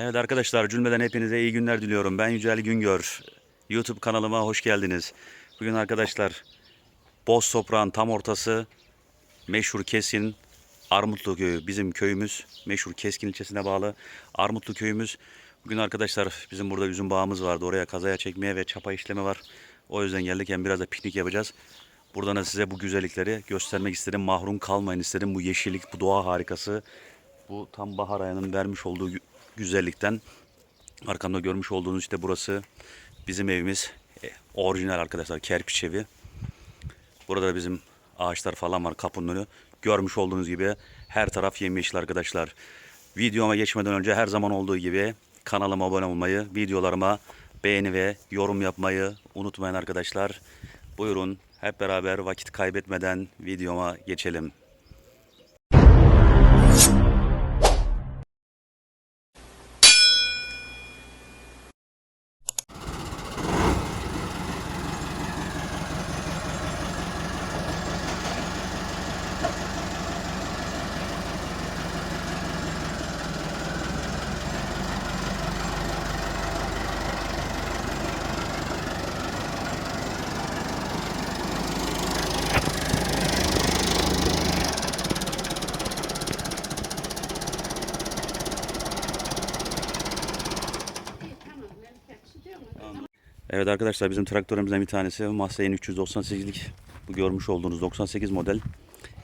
Evet arkadaşlar cümleden hepinize iyi günler diliyorum. Ben Yücel Güngör. YouTube kanalıma hoş geldiniz. Bugün arkadaşlar Boz Toprağın tam ortası meşhur Kesin Armutlu köyü bizim köyümüz. Meşhur Keskin ilçesine bağlı Armutlu köyümüz. Bugün arkadaşlar bizim burada üzüm bağımız vardı. Oraya kazaya çekmeye ve çapa işlemi var. O yüzden geldik hem biraz da piknik yapacağız. Buradan da size bu güzellikleri göstermek istedim. Mahrum kalmayın istedim. Bu yeşillik, bu doğa harikası. Bu tam bahar ayının vermiş olduğu güzellikten. Arkamda görmüş olduğunuz işte burası bizim evimiz. E, orijinal arkadaşlar kerpiç evi. Burada da bizim ağaçlar falan var kapının önü. Görmüş olduğunuz gibi her taraf yemyeşil arkadaşlar. Videoma geçmeden önce her zaman olduğu gibi kanalıma abone olmayı, videolarıma beğeni ve yorum yapmayı unutmayın arkadaşlar. Buyurun hep beraber vakit kaybetmeden videoma geçelim. Evet arkadaşlar bizim traktörümüzden bir tanesi Mahseyin 398'lik bu görmüş olduğunuz 98 model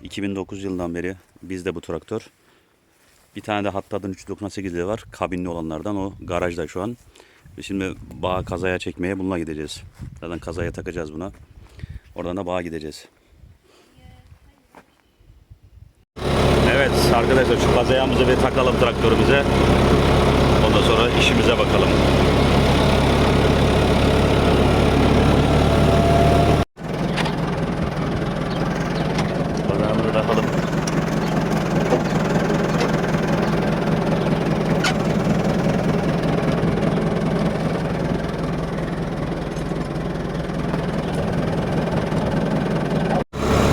2009 yılından beri bizde bu traktör. Bir tane de Hattad'ın 398'li var kabinli olanlardan o garajda şu an. Şimdi bağ kazaya çekmeye bununla gideceğiz. Zaten kazaya takacağız buna. Oradan da bağa gideceğiz. Evet arkadaşlar şu kazayamızı bir takalım traktörümüze. Ondan sonra işimize bakalım. Kazağımızı takalım.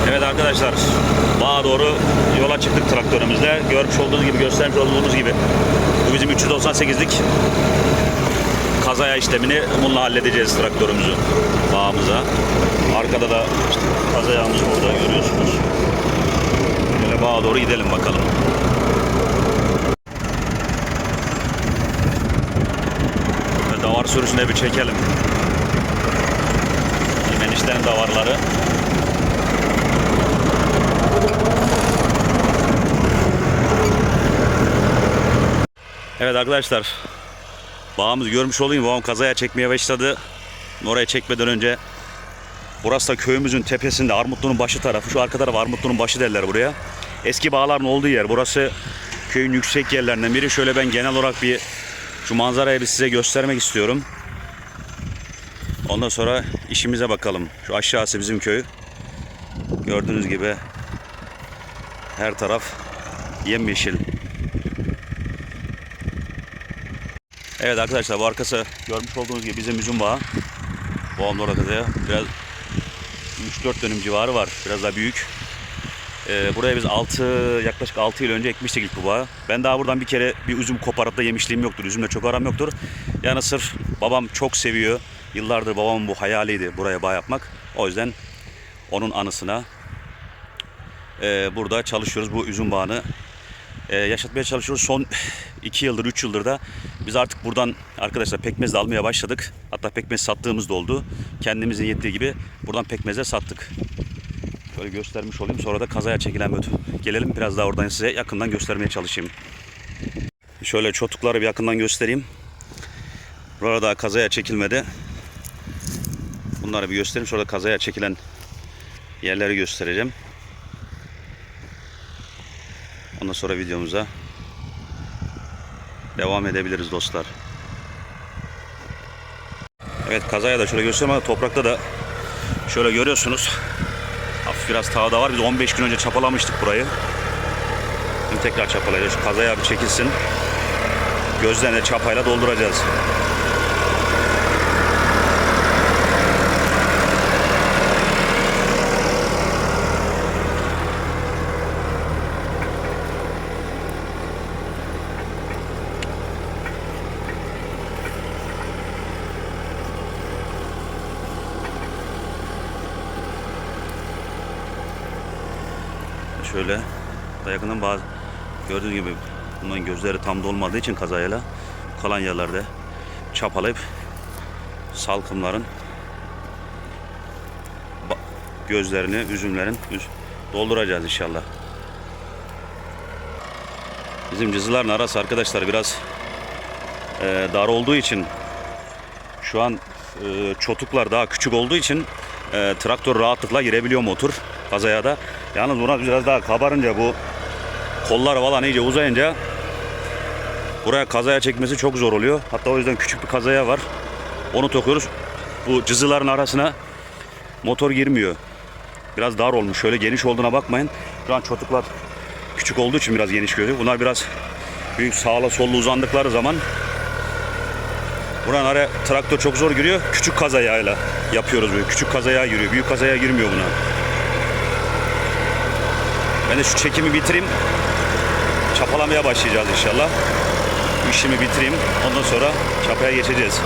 Evet arkadaşlar bağa doğru yola çıktık traktörümüzle. Görmüş olduğunuz gibi göstermiş olduğunuz gibi bu bizim 398'lik kazaya işlemini bununla halledeceğiz traktörümüzü bağımıza. Arkada da işte kazayağımız burada görüyorsunuz. Böyle bağa doğru gidelim bakalım. Ve davar sürüsüne bir çekelim. Bizim eniştenin davarları. Evet arkadaşlar Bağımızı görmüş olayım. Babam kazaya çekmeye başladı. Oraya çekmeden önce burası da köyümüzün tepesinde Armutlu'nun başı tarafı. Şu arka taraf Armutlu'nun başı derler buraya. Eski bağların olduğu yer. Burası köyün yüksek yerlerinden biri. Şöyle ben genel olarak bir şu manzarayı bir size göstermek istiyorum. Ondan sonra işimize bakalım. Şu aşağısı bizim köy. Gördüğünüz gibi her taraf yemyeşil. Evet arkadaşlar bu arkası görmüş olduğunuz gibi bizim üzüm bağı. Orada kazaya. Biraz 3-4 dönüm civarı var. Biraz daha büyük. Ee, buraya biz 6 yaklaşık 6 yıl önce ekmiştik ilk bu bağı. Ben daha buradan bir kere bir üzüm koparıp da yemişliğim yoktur. Üzümle çok aram yoktur. Yani sırf babam çok seviyor. Yıllardır babamın bu hayaliydi buraya bağ yapmak. O yüzden onun anısına e, burada çalışıyoruz bu üzüm bağını e, yaşatmaya çalışıyoruz. Son 2 yıldır, 3 yıldır da biz artık buradan arkadaşlar pekmez de almaya başladık. Hatta pekmez sattığımız da oldu. Kendimizin yettiği gibi buradan pekmeze sattık. Şöyle göstermiş olayım. Sonra da kazaya çekilen ötü. Gelelim biraz daha oradan size yakından göstermeye çalışayım. Şöyle çotukları bir yakından göstereyim. Burada daha kazaya çekilmedi. Bunları bir göstereyim. Sonra kazaya çekilen yerleri göstereceğim. Ondan sonra videomuza devam edebiliriz dostlar. Evet kazaya da şöyle göstereyim ama toprakta da şöyle görüyorsunuz. Hafif biraz tağda var. Biz 15 gün önce çapalamıştık burayı. Şimdi tekrar çapalayacağız. Şu kazaya bir çekilsin. Gözlerine çapayla dolduracağız. Şöyle da bazı gördüğünüz gibi bunların gözleri tam dolmadığı için kazayla kalan yerlerde çapalayıp salkımların gözlerini, üzümlerin üz- dolduracağız inşallah. Bizim cızıların arası arkadaşlar biraz e, dar olduğu için şu an e, çotuklar daha küçük olduğu için e, traktör rahatlıkla girebiliyor motor kazaya da. Yalnız buna biraz daha kabarınca bu kollar falan iyice uzayınca buraya kazaya çekmesi çok zor oluyor. Hatta o yüzden küçük bir kazaya var. Onu takıyoruz. Bu cızıların arasına motor girmiyor. Biraz dar olmuş. Şöyle geniş olduğuna bakmayın. Şu an çotuklar küçük olduğu için biraz geniş görüyor. Bunlar biraz büyük sağla sollu uzandıkları zaman Buranın araya traktör çok zor giriyor. Küçük kazayayla yapıyoruz böyle. Küçük kazaya giriyor. Büyük kazaya girmiyor buna. Ben de şu çekimi bitireyim. Çapalamaya başlayacağız inşallah. İşimi bitireyim. Ondan sonra çapaya geçeceğiz.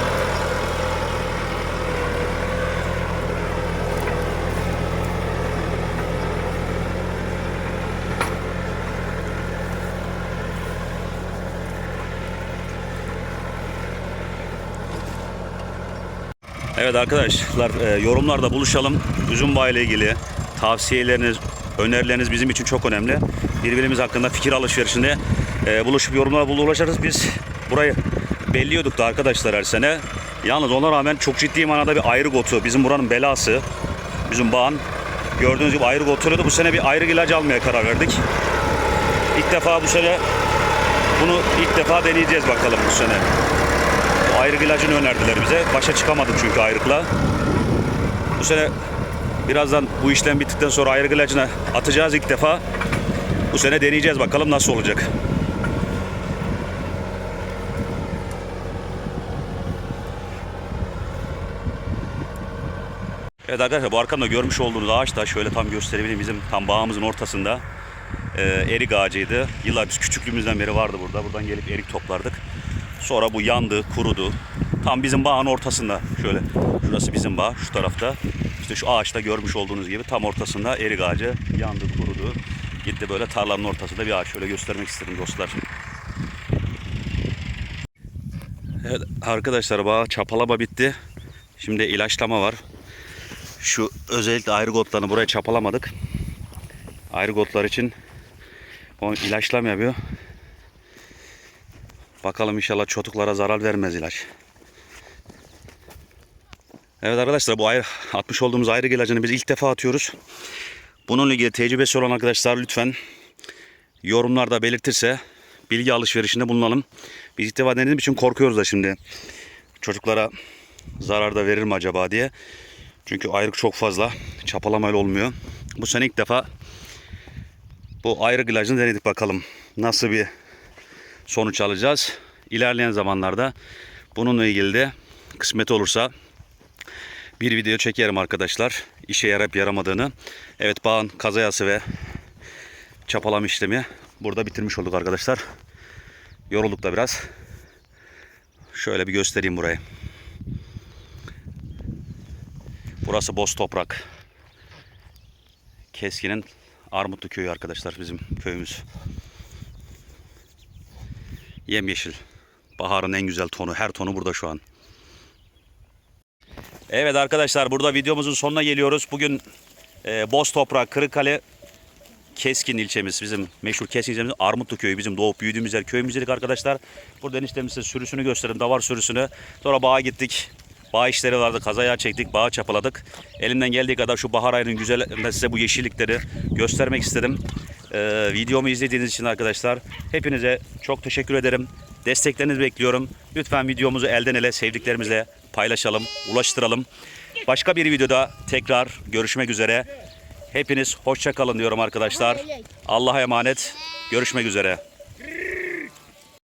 Evet arkadaşlar e, yorumlarda buluşalım. Üzüm bağı ile ilgili tavsiyeleriniz, önerileriniz bizim için çok önemli. Birbirimiz hakkında fikir alışverişinde e, buluşup yorumlara buluşuruz. Biz burayı belliyorduk da arkadaşlar her sene. Yalnız ona rağmen çok ciddi manada bir ayrık otu. Bizim buranın belası. Bizim bağın. Gördüğünüz gibi ayrık oturuyordu. Bu sene bir ayrık ilacı almaya karar verdik. İlk defa bu sene bunu ilk defa deneyeceğiz bakalım bu sene. Bu ayrık ilacını önerdiler bize. Başa çıkamadık çünkü ayrıkla. Bu sene birazdan bu işlem bittikten sonra ayrık ilacını atacağız ilk defa. Bu sene deneyeceğiz bakalım nasıl olacak. Evet arkadaşlar bu arkamda görmüş olduğunuz ağaç da şöyle tam gösterebileyim bizim tam bağımızın ortasında e, erik ağacıydı. Yıllar biz küçüklüğümüzden beri vardı burada. Buradan gelip erik toplardık. Sonra bu yandı, kurudu. Tam bizim bağın ortasında şöyle. Şurası bizim bağ, şu tarafta. İşte şu ağaçta görmüş olduğunuz gibi tam ortasında erik ağacı yandı, kurudu. Gitti böyle tarlanın ortasında bir ağaç. Şöyle göstermek istedim dostlar. Evet arkadaşlar bağ çapalama bitti. Şimdi ilaçlama var. Şu özellikle ayrıgotlarını buraya çapalamadık. Ayrıgotlar için o ilaçlama yapıyor. Bakalım inşallah çotuklara zarar vermez ilaç. Evet arkadaşlar bu ayrı, atmış olduğumuz ayrı ilacını biz ilk defa atıyoruz. Bununla ilgili tecrübesi olan arkadaşlar lütfen yorumlarda belirtirse bilgi alışverişinde bulunalım. Biz ilk defa denediğim için korkuyoruz da şimdi. Çocuklara zarar da verir mi acaba diye. Çünkü ayrık çok fazla. Çapalamayla olmuyor. Bu sene ilk defa bu ayrık ilacını denedik bakalım. Nasıl bir sonuç alacağız. İlerleyen zamanlarda bununla ilgili de kısmet olursa bir video çekerim arkadaşlar. İşe yarayıp yaramadığını. Evet bağın kazayası ve çapalama işlemi burada bitirmiş olduk arkadaşlar. Yorulduk da biraz. Şöyle bir göstereyim burayı. Burası boz toprak. Keskin'in Armutlu köyü arkadaşlar bizim köyümüz. Yemyeşil. Baharın en güzel tonu. Her tonu burada şu an. Evet arkadaşlar burada videomuzun sonuna geliyoruz. Bugün e, Boz Toprak, Kırıkkale, Keskin ilçemiz bizim meşhur Keskin ilçemiz Armutlu köyü bizim doğup büyüdüğümüz yer köyümüzdeydik arkadaşlar. Burada eniştem size sürüsünü gösterin davar sürüsünü. Sonra bağa gittik. Bağ işleri vardı kazaya çektik bağa çapaladık. Elimden geldiği kadar şu bahar ayının güzel size bu yeşillikleri göstermek istedim. Ee, videomu izlediğiniz için arkadaşlar hepinize çok teşekkür ederim. Desteklerinizi bekliyorum. Lütfen videomuzu elden ele sevdiklerimizle paylaşalım, ulaştıralım. Başka bir videoda tekrar görüşmek üzere. Hepiniz hoşça kalın diyorum arkadaşlar. Allah'a emanet. Görüşmek üzere.